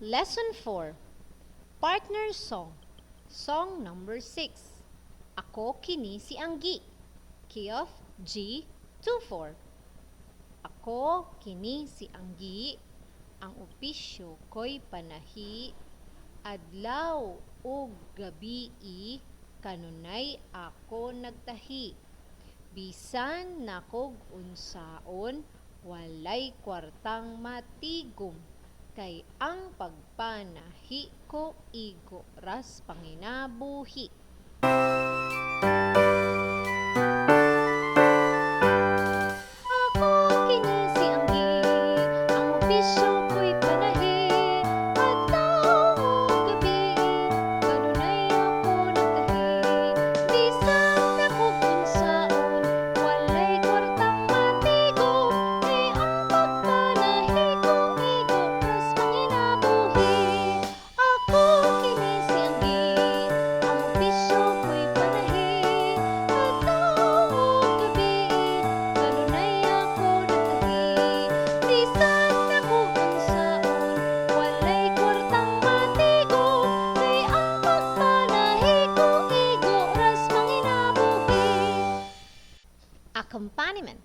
Lesson 4 Partner Song. Song number 6 Ako kini si Anggi. Key of G24 Ako kini si Anggi. Ang opisyo ko'y panahi. Adlaw ug gabii Kanunay ako nagtahi. Bisan nakog unsaon Walay kwartang matigom kay ang pagpanahi ko igo ras panginabuhi. accompaniment.